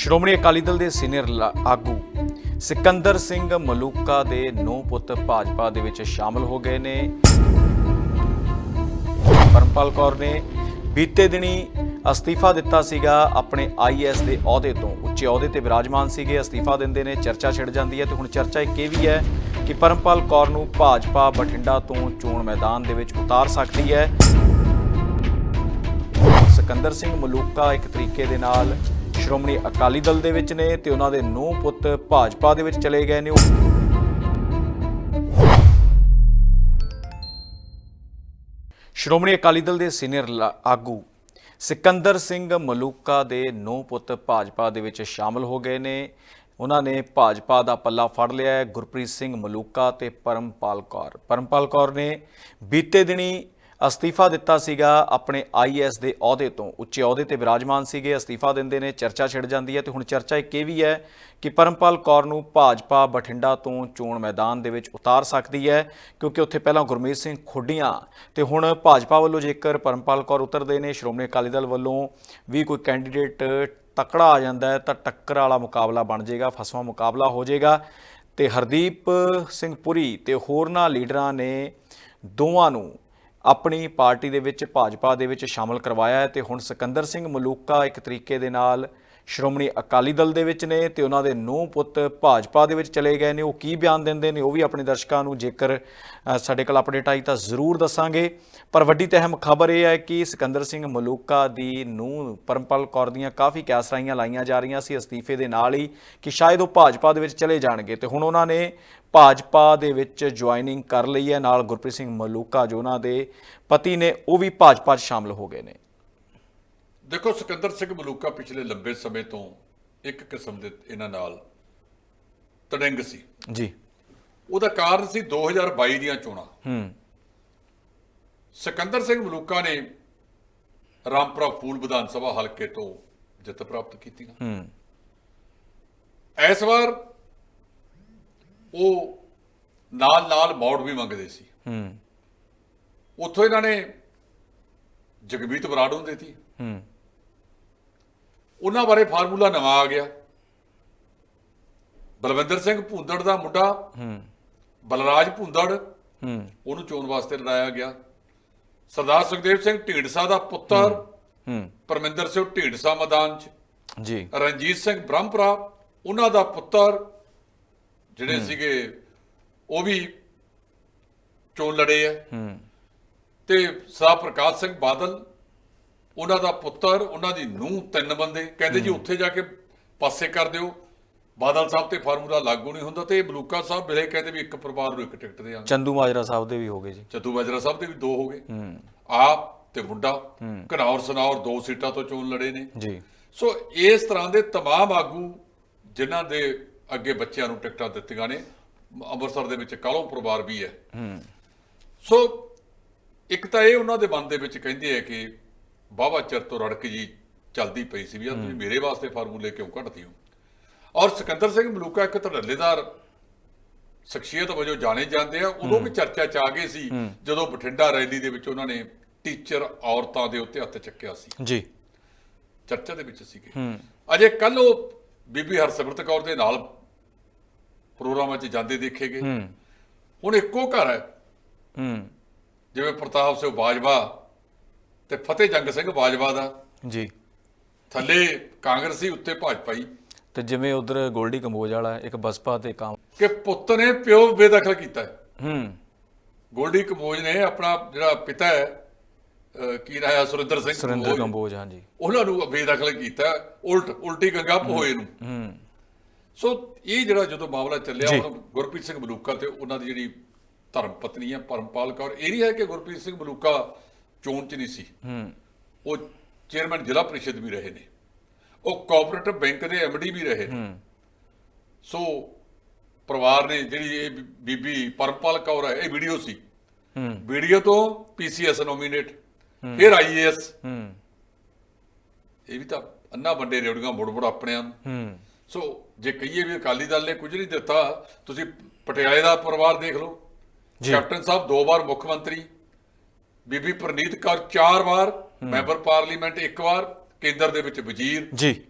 ਸ਼੍ਰੋਮਣੀ ਅਕਾਲੀ ਦਲ ਦੇ ਸੀਨੀਅਰ ਲਾ- ਆਗੂ ਸਿਕੰਦਰ ਸਿੰਘ ਮਲੂਕਾ ਦੇ ਨੌ ਪੁੱਤ ਭਾਜਪਾ ਦੇ ਵਿੱਚ ਸ਼ਾਮਲ ਹੋ ਗਏ ਨੇ। ਪਰਮਪਾਲ ਕੌਰ ਨੇ ਬੀਤੇ ਦਿਨੀ ਅਸਤੀਫਾ ਦਿੱਤਾ ਸੀਗਾ। ਆਪਣੇ ਆਈਐਸ ਦੇ ਅਹੁਦੇ ਤੋਂ ਉੱਚੇ ਅਹੁਦੇ ਤੇ ਵਿਰਾਜਮਾਨ ਸੀਗੇ। ਅਸਤੀਫਾ ਦਿੰਦੇ ਨੇ, ਚਰਚਾ ਛਿੜ ਜਾਂਦੀ ਹੈ ਤੇ ਹੁਣ ਚਰਚਾ ਇੱਕ ਇਹ ਵੀ ਹੈ ਕਿ ਪਰਮਪਾਲ ਕੌਰ ਨੂੰ ਭਾਜਪਾ ਬਠਿੰਡਾ ਤੋਂ ਚੋਣ ਮੈਦਾਨ ਦੇ ਵਿੱਚ ਉਤਾਰ ਸਕਦੀ ਹੈ। ਸਿਕੰਦਰ ਸਿੰਘ ਮਲੂਕਾ ਇੱਕ ਤਰੀਕੇ ਦੇ ਨਾਲ ਸ਼੍ਰੋਮਣੀ ਅਕਾਲੀ ਦਲ ਦੇ ਵਿੱਚ ਨੇ ਤੇ ਉਹਨਾਂ ਦੇ ਨੌ ਪੁੱਤ ਭਾਜਪਾ ਦੇ ਵਿੱਚ ਚਲੇ ਗਏ ਨੇ ਸ਼੍ਰੋਮਣੀ ਅਕਾਲੀ ਦਲ ਦੇ ਸੀਨੀਅਰ ਲਾ- ਆਗੂ ਸਿਕੰਦਰ ਸਿੰਘ ਮਲੂਕਾ ਦੇ ਨੌ ਪੁੱਤ ਭਾਜਪਾ ਦੇ ਵਿੱਚ ਸ਼ਾਮਲ ਹੋ ਗਏ ਨੇ। ਉਹਨਾਂ ਨੇ ਭਾਜਪਾ ਦਾ ਪੱਲਾ ਫੜ ਲਿਆ ਹੈ। ਗੁਰਪ੍ਰੀਤ ਸਿੰਘ ਮਲੂਕਾ ਤੇ ਪਰਮਪਾਲ ਕੌਰ। ਪਰਮਪਾਲ ਕੌਰ ਨੇ ਬੀਤੇ ਦਿਨੀ ਅਸਤੀਫਾ ਦਿੱਤਾ ਸੀਗਾ ਆਪਣੇ ਆਈਐਸ ਦੇ ਅਹੁਦੇ ਤੋਂ, ਉੱਚੇ ਅਹੁਦੇ ਤੇ ਵਿਰਾਜਮਾਨ ਸੀਗੇ, ਅਸਤੀਫਾ ਦਿੰਦੇ ਨੇ, ਚਰਚਾ ਛਿੜ ਜਾਂਦੀ ਹੈ ਤੇ ਹੁਣ ਚਰਚਾ ਇੱਕ ਇਹ ਵੀ ਹੈ ਕਿ ਪਰਮਪਾਲ ਕੌਰ ਨੂੰ ਭਾਜਪਾ ਬਠਿੰਡਾ ਤੋਂ ਚੋਣ ਮੈਦਾਨ ਦੇ ਵਿੱਚ ਉਤਾਰ ਸਕਦੀ ਹੈ, ਕਿਉਂਕਿ ਉੱਥੇ ਪਹਿਲਾਂ ਗੁਰਮੀਤ ਸਿੰਘ ਖੁੱਡੀਆਂ ਤੇ ਹੁਣ ਭਾਜਪਾ ਵੱਲੋਂ ਜੇਕਰ ਪਰਮਪਾਲ ਕੌਰ ਉਤਰਦੇ ਨੇ, ਸ਼੍ਰੋਮਣੀ ਅਕਾਲੀ ਦਲ ਵੱਲੋਂ ਵੀ ਕੋਈ ਕੈਂਡੀਡੇਟ ਤਕੜਾ ਆ ਜਾਂਦਾ ਤਾਂ ਟੱਕਰ ਵਾਲਾ ਮੁਕਾਬਲਾ ਬਣ ਜਾਏਗਾ, ਫਸਵਾ ਮੁਕਾਬਲਾ ਹੋ ਜਾਏਗਾ ਤੇ ਹਰਦੀਪ ਸਿੰਘ ਪੁਰੀ ਤੇ ਹੋਰਨਾਂ ਲੀਡਰਾਂ ਨੇ ਦੋਵਾਂ ਨੂੰ ਆਪਣੀ ਪਾਰਟੀ ਦੇ ਵਿੱਚ ਭਾਜਪਾ ਦੇ ਵਿੱਚ ਸ਼ਾਮਲ ਕਰਵਾਇਆ ਹੈ ਤੇ ਹੁਣ ਸਿਕੰਦਰ ਸਿੰਘ ਮਲੂਕਾ ਇੱਕ ਤਰੀਕੇ ਦੇ ਨਾਲ ਸ਼੍ਰੋਮਣੀ ਅਕਾਲੀ ਦਲ ਦੇ ਵਿੱਚ ਨੇ ਤੇ ਉਹਨਾਂ ਦੇ ਨੌ ਪੁੱਤ ਭਾਜਪਾ ਦੇ ਵਿੱਚ ਚਲੇ ਗਏ ਨੇ। ਉਹ ਕੀ ਬਿਆਨ ਦਿੰਦੇ ਨੇ ਉਹ ਵੀ ਆਪਣੇ ਦਰਸ਼ਕਾਂ ਨੂੰ ਜੇਕਰ ਸਾਡੇ ਕੋਲ ਅਪਡੇਟ ਆਈ ਤਾਂ ਜ਼ਰੂਰ ਦੱਸਾਂਗੇ। ਪਰ ਵੱਡੀ ਤੇ ਅਹਿਮ ਖਬਰ ਇਹ ਹੈ ਕਿ ਸਿਕੰਦਰ ਸਿੰਘ ਮਲੂਕਾ ਦੀ ਨੂੰਹ ਪਰਮਪਾਲ ਕੌਰ ਦੀਆਂ ਕਾਫੀ ਕੈਸਰਾਈਆਂ ਲਾਈਆਂ ਜਾ ਰਹੀਆਂ ਸੀ ਅਸਤੀਫੇ ਦੇ ਨਾਲ ਹੀ ਕਿ ਸ਼ਾਇਦ ਉਹ ਭਾਜਪਾ ਦੇ ਵਿੱਚ ਚਲੇ ਜਾਣਗੇ ਤੇ ਹੁਣ ਉਹਨਾਂ ਨੇ ਭਾਜਪਾ ਦੇ ਵਿੱਚ ਜੁਆਇਨਿੰਗ ਕਰ ਲਈ ਹੈ। ਨਾਲ ਗੁਰਪ੍ਰੀਤ ਸਿੰਘ ਮਲੂਕਾ ਜੋ ਉਹਨਾਂ ਦੇ ਪਤੀ ਨੇ ਉਹ ਵੀ ਭਾਜਪਾ 'ਚ ਸ਼ਾਮਲ ਹੋ ਗਏ ਨੇ। ਦੇਖੋ ਸਿਕੰਦਰ ਸਿੰਘ ਮਲੂਕਾ ਪਿਛਲੇ ਲੰਬੇ ਸਮੇਂ ਤੋਂ ਇੱਕ ਕਿਸਮ ਦੇ ਇਹਨਾਂ ਨਾਲ ਤੜੰਗ ਸੀ। ਜੀ। ਉਹਦਾ ਕਾਰਨ ਸੀ 2022 ਦੀਆਂ ਚੋਣਾਂ। ਹੂੰ। ਸਿਕੰਦਰ ਸਿੰਘ ਮਲੂਕਾ ਨੇ ਰਾਮਪੁਰਾ ਫੂਲ ਵਿਧਾਨ ਸਭਾ ਹਲਕੇ ਤੋਂ ਜਿੱਤ ਪ੍ਰਾਪਤ ਕੀਤੀ ਹੂੰ। ਇਸ ਵਾਰ ਉਹ ਨਾਲ ਨਾਲ ਮੌੜ ਵੀ ਮੰਗਦੇ ਸੀ। ਹੂੰ। ਉੱਥੋਂ ਇਹਨਾਂ ਨੇ ਜਗਮੀਤ ਬਰਾੜ ਹੁੰਦੇ ਸੀ। ਹੂੰ। ਉਹਨਾਂ ਬਾਰੇ ਫਾਰਮੂਲਾ ਨਵਾਂ ਆ ਗਿਆ। ਬਲਵਿੰਦਰ ਸਿੰਘ ਭੁੰਦੜ ਦਾ ਮੁੰਡਾ ਹੂੰ। ਬਲਰਾਜ ਭੁੰਦੜ ਹੂੰ। ਉਹਨੂੰ ਚੋਣ ਵਾਸਤੇ ਲੜਾਇਆ ਗਿਆ। ਸਰਦਾਰ ਸੁਖਦੇਵ ਸਿੰਘ ਢੀਂਡਸਾ ਦਾ ਪੁੱਤਰ ਹੂੰ। ਪਰਮਿੰਦਰ ਸਿੰਘ ਢੀਂਡਸਾ ਮੈਦਾਨ 'ਚ। ਜੀ। ਰਣਜੀਤ ਸਿੰਘ ਬ੍ਰਹਮਪੁਰਾ ਉਹਨਾਂ ਦਾ ਪੁੱਤਰ ਜਿਹੜੇ ਸੀਗੇ ਉਹ ਵੀ ਚੋਣ ਲੜੇ ਆ। ਹੂੰ। ਤੇ ਸਾ ਪ੍ਰਕਾਸ਼ ਸਿੰਘ ਬਾਦਲ ਉਹਨਾਂ ਦਾ ਪੁੱਤਰ ਉਹਨਾਂ ਦੀ ਨੂੰਹ ਤਿੰਨ ਬੰਦੇ ਕਹਿੰਦੇ ਜੀ ਉੱਥੇ ਜਾ ਕੇ ਪਾਸੇ ਕਰ ਦਿਓ ਬਾਦਲ ਸਾਹਿਬ ਤੇ ਫਾਰਮੂਲਾ ਲਾਗੂ ਨਹੀਂ ਹੁੰਦਾ ਤੇ ਇਹ ਬਲੂਕਾ ਸਾਹਿਬ ਬਿਲੇ ਕਹਿੰਦੇ ਵੀ ਇੱਕ ਪਰਿਵਾਰ ਨੂੰ ਇੱਕ ਟਿਕਟ ਦੇਾਂਗੇ ਚੰਦੂ ਮਾਜਰਾ ਸਾਹਿਬ ਦੇ ਵੀ ਹੋ ਗਏ ਜੀ ਚੱਦੂ ਬਾਜਰਾ ਸਾਹਿਬ ਦੇ ਵੀ ਦੋ ਹੋ ਗਏ ਹੂੰ ਆਪ ਤੇ ਮੁੰਡਾ ਘਨੌਰ ਸਨੌਰ ਦੋ ਸੀਟਾਂ ਤੋਂ ਚੋਣ ਲੜੇ ਨੇ ਜੀ ਸੋ ਇਸ ਤਰ੍ਹਾਂ ਦੇ तमाम ਆਗੂ ਜਿਨ੍ਹਾਂ ਦੇ ਅੱਗੇ ਬੱਚਿਆਂ ਨੂੰ ਟਿਕਟਾਂ ਦਿੱਤੀਆਂ ਨੇ ਅੰਮ੍ਰਿਤਸਰ ਦੇ ਵਿੱਚ ਕਾਲੋਂ ਪਰਿਵਾਰ ਵੀ ਹੈ ਹੂੰ ਸੋ ਇੱਕ ਤਾਂ ਇਹ ਉਹਨਾਂ ਦੇ ਮਨ ਦੇ ਵਿੱਚ ਕਹਿੰਦੇ ਆ ਕਿ ਬਾਵਾ ਚਿਰ ਤੋਂ ਰੜਕ ਜੀ ਚੱਲਦੀ ਪਈ ਸੀ ਵੀ ਯਾਰ ਤੁਸੀਂ ਮੇਰੇ ਵਾਸਤੇ ਫਾਰਮੂਲੇ ਕਿਉਂ ਕੱਢਦੇ ਹੋ? ਔਰ ਸਿਕੰਦਰ ਸਿੰਘ ਮਲੂਕਾ ਇੱਕ ਧੜੱਲੇਦਾਰ ਸ਼ਖਸੀਅਤ ਵਜੋਂ ਜਾਣੇ ਜਾਂਦੇ ਆ ਉਦੋਂ ਵੀ ਚਰਚਾ ਚ ਆ ਗਏ ਸੀ ਜਦੋਂ ਬਠਿੰਡਾ ਰੈਲੀ ਦੇ ਵਿੱਚ ਉਹਨਾਂ ਨੇ ਟੀਚਰ ਔਰਤਾਂ ਦੇ ਉੱਤੇ ਹੱਥ ਚੱਕਿਆ ਸੀ। ਜੀ। ਚਰਚਾ ਦੇ ਵਿੱਚ ਸੀਗੇ। ਅਜੇ ਕੱਲ ਉਹ ਬੀਬੀ ਹਰਸਿਮਰਤ ਕੌਰ ਦੇ ਨਾਲ ਪ੍ਰੋਗਰਾਮਾਂ 'ਚ ਜਾਂਦੇ ਦੇਖੇ ਗਏ। ਹੂੰ। ਹੁਣ ਇੱਕੋ ਘਰ ਹੈ। ਹੂੰ। ਜਿਵੇਂ ਪ੍ਰਤਾਪ ਸਿੰਘ ਬਾਜਵਾ ਤੇ ਫਤਿਹ ਜੰਗ ਸਿੰਘ ਬਾਜਵਾ ਦਾ। ਜੀ। ਥੱਲੇ ਕਾਂਗਰਸੀ ਉੱਤੇ ਭਾਜਪਾਈ ਤੇ ਜਿਵੇਂ ਉਧਰ ਗੋਲਡੀ ਕੰਬੋਜ ਵਾਲਾ ਇੱਕ ਬਸਪਾ ਤੇ ਕਾਮ ਕਿ ਪੁੱਤ ਨੇ ਪਿਓ ਬੇਦਖਲ ਕੀਤਾ ਹੈ। ਗੋਲਡੀ ਕੰਬੋਜ ਨੇ ਆਪਣਾ ਜਿਹੜਾ ਪਿਤਾ ਹੈ ਕੀ ਹੈ ਸੁਰਿੰਦਰ ਸਿੰਘ ਸੁਰਿੰਦਰ ਕੰਬੋਜ, ਹਾਂਜੀ। ਉਹਨਾਂ ਨੂੰ ਬੇਦਖਲ ਕੀਤਾ ਉਲਟ ਉਲਟੀ ਗੰਗਾ ਹੋਏ ਨੂੰ। ਹੂੰ। ਸੋ ਇਹ ਜਿਹੜਾ ਜਦੋਂ ਮਾਮਲਾ ਚੱਲਿਆ। ਹੁਣ ਗੁਰਪ੍ਰੀਤ ਸਿੰਘ ਮਲੂਕਾ ਤੇ ਉਹਨਾਂ ਦੀ ਜਿਹੜੀ ਧਰਮ ਪਤਨੀ ਹੈ ਪਰਮਪਾਲ ਕੌਰ ਇਹ ਹੈ ਕਿ ਗੁਰਪ੍ਰੀਤ ਸਿੰਘ ਮਲੂਕਾ ਚੋਣ 'ਚ ਨਹੀਂ ਸੀ। ਹੂੰ। ਉਹ ਚੇਅਰਮੈਨ ਜ਼ਿਲ੍ਹਾ ਪ੍ਰੀਸ਼ਦ ਵੀ ਰਹੇ ਨੇ। ਉਹ ਕੋਆਪਰੇਟਿਵ ਬੈਂਕ ਦੇ ਐਮਡੀ ਵੀ ਰਹੇ ਨੇ। ਹੂੰ। ਸੋ ਪਰਿਵਾਰ ਨੇ ਜਿਹੜੀ ਇਹ ਬੀਬੀ ਪਰਮਪਾਲ ਕੌਰ ਹੈ ਇਹ ਵੀਡੀਓ ਸੀ। ਹੂੰ। ਵੀਡੀਓ ਤੋਂ ਪੀਸੀਐਸ ਨੋਮੀਨੇਟ ਫਿਰ ਆਈਏਐਸ ਹੂੰ। ਇਹ ਵੀ ਤਾਂ ਅੰਨਾ ਵੱਡੇ ਰੇੜੀਆਂ ਮੁੜ ਮੁੜ ਆਪਣਿਆਂ ਨੂੰ। ਹੂੰ। ਸੋ ਜੇ ਕਹੀਏ ਵੀ ਅਕਾਲੀ ਦਲ ਨੇ ਕੁਝ ਨਹੀਂ ਦਿੱਤਾ ਤੁਸੀਂ ਪਟਿਆਲੇ ਦਾ ਪਰਿਵਾਰ ਦੇਖ ਲਓ। ਕੈਪਟਨ ਸਾਹਿਬ ਦੋ ਵਾਰ ਮੁੱਖ ਮੰਤਰੀ ਬੀਬੀ ਪ੍ਰਨੀਤ ਕੌਰ ਚਾਰ ਵਾਰ ਮੈਂਬਰ ਪਾਰਲੀਮੈਂਟ ਇੱਕ ਵਾਰ ਕੇਂਦਰ ਦੇ ਵਿੱਚ ਵਜ਼ੀਰ। ਜੀ।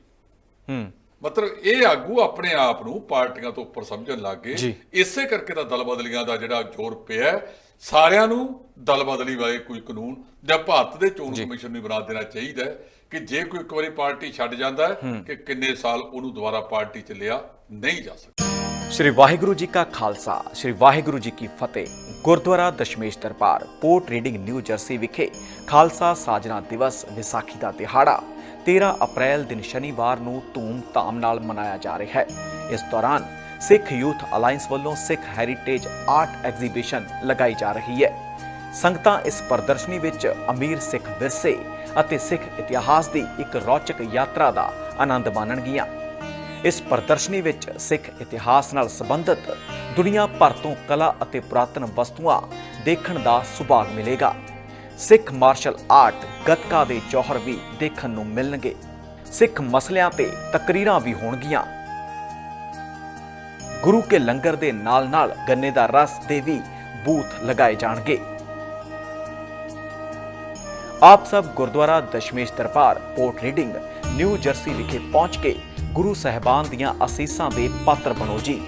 ਹੂੰ। ਮਤਲਬ ਇਹ ਆਗੂ ਆਪਣੇ ਆਪ ਨੂੰ ਪਾਰਟੀਆਂ ਤੋਂ ਉੱਪਰ ਸਮਝਣ ਲੱਗ। ਗਏ। ਇਸੇ ਕਰਕੇ ਤਾਂ ਦਲ ਬਦਲੀਆਂ ਦਾ ਜਿਹੜਾ ਜ਼ੋਰ ਪਿਆ ਸਾਰਿਆਂ ਨੂੰ ਦਲ ਬਦਲੀ ਵਾਲੇ ਕੋਈ ਕਾਨੂੰਨ ਜਾਂ ਭਾਰਤ ਦੇ ਚੋਣ ਕਮਿਸ਼ਨ ਨੂੰ ਬਣਾ ਦੇਣਾ ਚਾਹੀਦਾ ਹੈ ਕਿ ਜੇ ਕੋਈ ਇੱਕ ਵਾਰੀ ਪਾਰਟੀ ਛੱਡ ਜਾਂਦਾ ਹੈ। ਕਿ ਕਿੰਨੇ ਸਾਲ ਉਹਨੂੰ ਦੁਬਾਰਾ ਪਾਰਟੀ 'ਚ ਲਿਆ ਨਹੀਂ ਜਾ ਸਕਦਾ। ਸ਼੍ਰੀ ਵਾਹਿਗੁਰੂ ਜੀ ਕਾ ਖਾਲਸਾ ਸ਼੍ਰੀ ਵਾਹਿਗੁਰੂ ਜੀ ਕੀ ਫਤਿਹ। Gurdwara Dashmesh Darbar, Port Reading New Jersey ਵਿਖੇ ਖਾਲਸਾ ਸਾਜਨਾ ਦਿਵਸ ਵਿਸਾਖੀ ਦਾ ਦਿਹਾੜਾ 13 ਅਪ੍ਰੈਲ ਦਿਨ ਸ਼ਨੀਵਾਰ ਨੂੰ ਧੂਮ-ਧਾਮ ਨਾਲ ਮਨਾਇਆ ਜਾ ਰਿਹਾ ਹੈ। ਇਸ ਦੌਰਾਨ ਸਿੱਖ ਯੂਥ ਅਲਾਈਅੰਸ ਵੱਲੋਂ ਸਿੱਖ ਹੈਰੀਟੇਜ ਆਰਟ ਐਗਜ਼ੀਬਿਸ਼ਨ ਲਗਾਈ ਜਾ ਰਹੀ ਹੈ। ਸੰਗਤਾਂ ਇਸ ਪ੍ਰਦਰਸ਼ਨੀ ਵਿੱਚ ਅਮੀਰ ਸਿੱਖ ਵਿਰਸੇ ਅਤੇ ਸਿੱਖ ਇਤਿਹਾਸ ਦੀ ਇੱਕ ਰੌਚਕ ਯਾਤਰਾ ਦਾ ਆਨੰਦ ਮਾਣਨਗੀਆਂ। ਇਸ ਪ੍ਰਦਰਸ਼ਨੀ ਵਿੱਚ ਸਿੱਖ ਇਤਿਹਾਸ ਨਾਲ ਸੰਬੰਧਿਤ ਦੁਨੀਆ ਭਰ ਤੋਂ ਕਲਾ ਅਤੇ ਪੁਰਾਤਨ ਵਸਤੂਆਂ ਦੇਖਣ ਦਾ ਸੁਭਾਗ ਮਿਲੇਗਾ। ਸਿੱਖ ਮਾਰਸ਼ਲ ਆਰਟ ਗੱਤਕਾ ਦੇ ਜੌਹਰ ਵੀ ਦੇਖਣ ਨੂੰ ਮਿਲਣਗੇ। ਸਿੱਖ ਮਸਲਿਆਂ ਤੇ ਤਕਰੀਰਾਂ ਵੀ ਹੋਣਗੀਆਂ। ਗੁਰੂ ਕੇ ਲੰਗਰ ਦੇ ਨਾਲ-ਨਾਲ ਗੰਨੇ ਦਾ ਰਸ ਦੇ ਵੀ ਬੂਥ ਲਗਾਏ ਜਾਣਗੇ। ਆਪ ਸਭ Gurdwara Dashmesh Darbar Port Reading, New Jersey ਵਿਖੇ ਪਹੁੰਚ ਕੇ ਗੁਰੂ ਸਹਿਬਾਨ ਦੀਆਂ ਅਸੀਸਾਂ ਦੇ ਪਾਤਰ ਬਣੋ ਜੀ।